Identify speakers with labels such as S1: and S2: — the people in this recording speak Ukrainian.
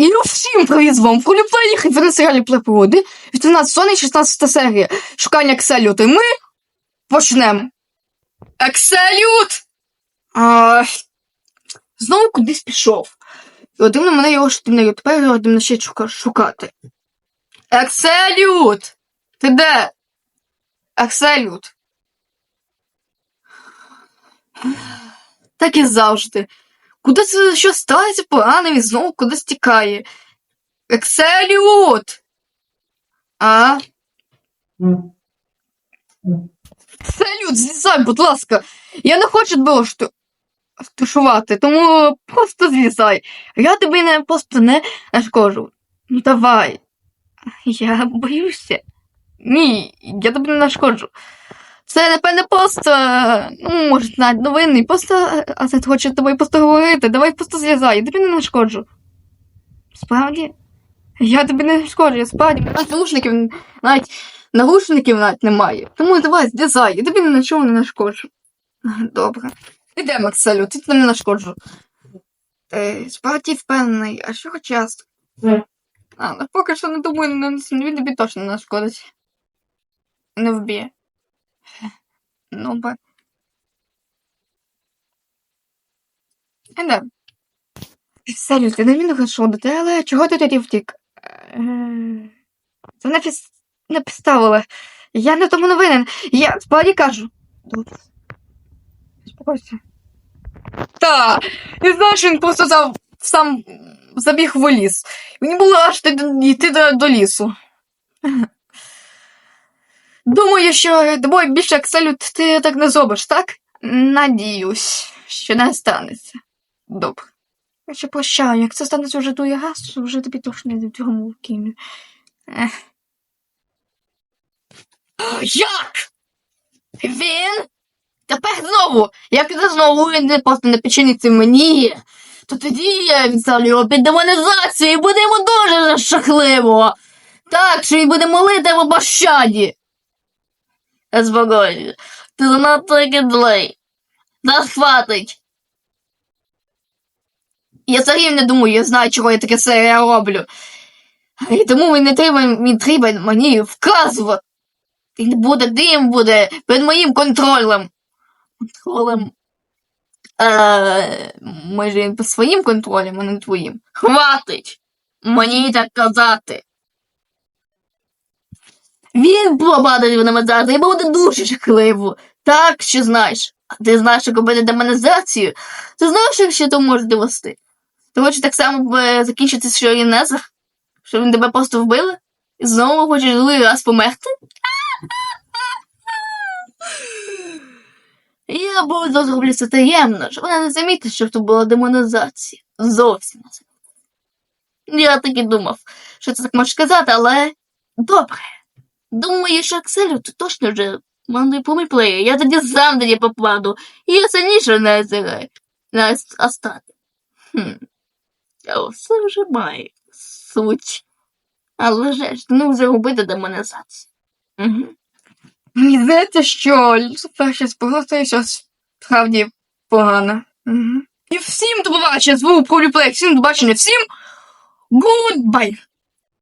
S1: І всім привіт з вами Фроліплей, хай серіалі припроводи. 18 Сони, 16 серія. Шукання Екселюту. І ми почнемо. Екселют! А, знову кудись пішов. І один на мене його штиною. Тепер його будемо ще шукати. Екселют! Ти де? Екселют. Так і завжди. Куди це що сталося погано і знову кудись тікає. Екселют! А? Екселют, злізай, будь ласка. Я не хочу тебе шту... штушувати, тому просто злізай. Я тобі не просто не нашкоджу. Ну давай. Я боюся. Ні, я тобі не нашкоджу. Це, напевне, просто, ну, може, навіть новинний, просто, а це хоче з тобою просто говорити. Давай просто злізай, я тобі не нашкоджу. Справді? Я тобі не нашкоджу, я справді. Навіть наушників, навіть наушників навіть немає. Тому давай, злізай, я тобі нічого не нашкоджу. Добре. Ідемо, Макселю, ти тобі не нашкоджу. Е, справді впевнений, а що хоч час? А, ну поки що не думаю, не- він тобі точно не нашкодить. Не вб'є. Ну, ба. Еде. Салют, ти не міг розшодити, але чого ти тоді втік? Е, Це не, піс... не підставили. Я не тому не винен. Я справді кажу. Добре. Спокойся. Та, і знаєш, він просто зав... сам забіг в ліс. Мені було аж йти до, до лісу. Думаю, що тобою більше як салют ти так не зробиш, так? Надіюсь, що не станеться. Добре. Я ще прощаю, як це станеться вже другий раз, то вже тобі точно не цьому вкину. Ех. Як? Він? Тепер знову, як ти знову він не просто не підчиниться мені, то тоді я відставлю його під демонізацію і буде йому дуже жахливо. Так, що він буде молити в пощаді. Спокійно. Ти занадто кидлий. Нас хватить. Я взагалі не думаю, я знаю, чого я таке я роблю. І тому він не треба, він треба мені вказувати. Він буде, дим буде під моїм контролем. Контролем. Е, може, він під своїм контролем, а не твоїм. Хватить! Мені так казати. Він попадає в демонізацію, і буде дуже жахливо. Так, що знаєш. А ти знаєш, як робити демонізацію? Ти знаєш, що то може довести? Ти хочеш так само е, закінчити, що і Незах? Що він тебе просто вбили? І знову хочеш другий раз померти? Я буду зроблю це таємно, щоб вона не замітить, що то була демонізація. Зовсім не. Я так і думав, що це так можеш сказати, але добре. Думаю, що Акселю ти точно вже мене помиплеє. Я тоді сам тоді попаду. І я сильніше не зіграю. На остати. Хм. А все вже має суть. Але ж, ну робити демонізацію. Угу. Мені здається, що Люцифер щось щось справді погано. Угу. І всім до побачення, з вами всім до побачення, всім гудбай!